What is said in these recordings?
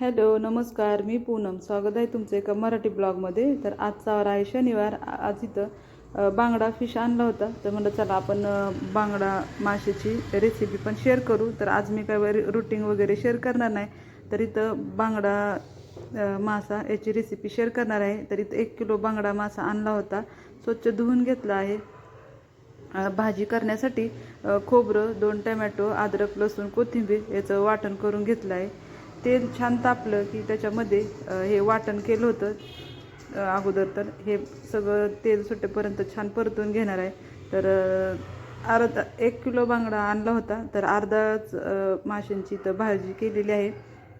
Hello नमस्कार मी पूनम. स्वागत आहे तुमचं एका मराठी ब्लॉगमध्ये. तर आजचा वार आहे शनिवार आज इथं बांगडा फिश आणला होता. तर म्हणलं चला आपण बांगडा माशाची रेसिपी पण शेअर करू. तर आज मी काय रुटीन वगैरे शेअर करणार नाही. तर इथं बांगडा मासा याची रेसिपी शेअर करणार आहे. तर इथं एक किलो बांगडा मासा आणला होता. स्वच्छ धुवून घेतला आहे. भाजी करण्यासाठी खोबरं दोन टमॅटो अद्रक लसूण कोथिंबीर याचं वाटण करून घेतलं आहे. तेल छान तापलं की त्याच्यामध्ये हे वाटण केलं होतं अगोदर तर. हे सगळं तेल सुटेपर्यंत छान परतून घेणार आहे. तर अर्धा एक किलो बांगडा आणला होता. तर अर्धाच माशांची तर भाजी केलेली आहे.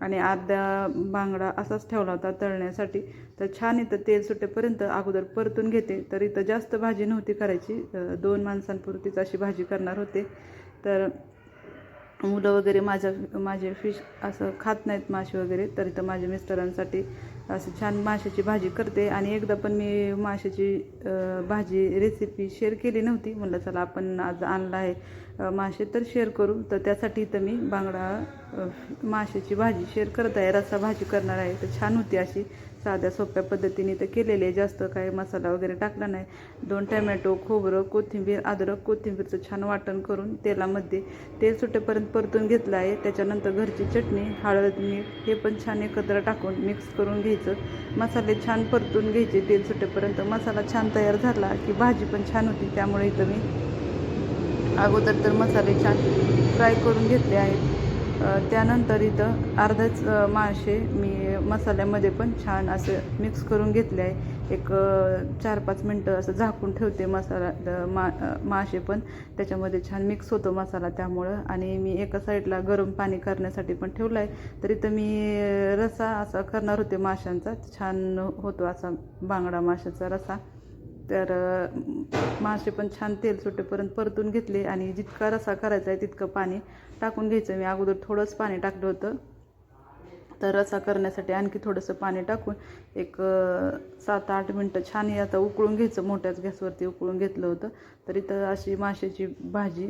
आणि अर्धा बांगडा असाच ठेवला होता तळण्यासाठी. तर छान इथं तेल सुटेपर्यंत अगोदर परतून घेते. तर इथं जास्त भाजी नव्हती करायची. दोन माणसांपुरतीच अशी भाजी करणार होते. तर मुलं वगैरे माझ्या माझे फिश असं खात नाहीत मासे वगैरे तरी तर माझ्या मिस्टरांसाठी असं छान माशाची भाजी करते. आणि एकदा पण मी माशाची भाजी रेसिपी शेअर केली नव्हती. म्हणलं चला आपण आज आणला आहे मासे तर शेअर करू. तर त्यासाठी इथं मी बांगडा माशाची भाजी शेअर करत आहे. रस्सा भाजी करणार आहे. तर छान होती अशी. साध्या सोप्या पद्धतीने तर केलेले आहे. जास्त काही मसाला वगैरे टाकला नाही. दोन टमॅटो खोबरं कोथिंबीर अद्रक कोथिंबीरचं छान वाटण करून तेलामध्ये तेल सुटेपर्यंत परतून घेतलं आहे. त्याच्यानंतर घरची चटणी हळद मीठ हे पण छान एकत्र टाकून मिक्स करून घ्यायचं. मसाले छान परतून घ्यायचे. तेल सुटेपर्यंत मसाला छान तयार झाला की भाजी पण छान होती. त्यामुळे इथं मी अगोदर तर मसाले छान फ्राय करून घेतले आहेत. त्यानंतर इथं अर्धाच मासे मी मसाल्यामध्ये पण छान असं मिक्स करून घेतले आहे. एक चार पाच मिनटं असं झाकून ठेवते मसाला द- मा मासे पण. त्याच्यामध्ये छान मिक्स होतो मसाला त्यामुळं. आणि मी एका साईडला गरम पाणी करण्यासाठी पण ठेवलं आहे तर इथं मी रसा असा करणार होते माशांचा. छान होतो असा बांगडा माशाचा रसा. तर मासे पण छान तेल सुटेपर्यंत परतून घेतले आणि जितका रसा करायचा आहे तितकं पाणी टाकून घ्यायचं. मी अगोदर थोडंच पाणी टाकलं होतं. तर रसा करण्यासाठी आणखी थोडंसं पाणी टाकून एक सात आठ मिनटं छान हे आता उकळून घ्यायचं. मोठ्याच गॅसवरती उकळून घेतलं होतं. तर इथं अशी माशाची भाजी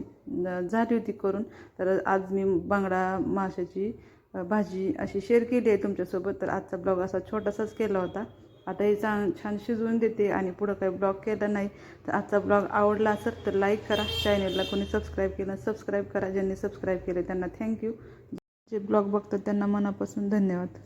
झाली होती करून. तर आज मी बांगडा माशाची भाजी अशी शेअर केली आहे तुमच्यासोबत. तर आजचा ब्लॉग असा छोटासाच केला होता. आता हे चांग छान शिजवून देते आणि पुढं काही ब्लॉग केला नाही तर आजचा ब्लॉग आवडला असेल तर लाईक करा. चॅनेलला कोणी सबस्क्राईब केलं सबस्क्राईब करा. ज्यांनी सबस्क्राईब केले त्यांना थँक्यू जे ब्लॉग बघतात त्यांना मनापासून धन्यवाद.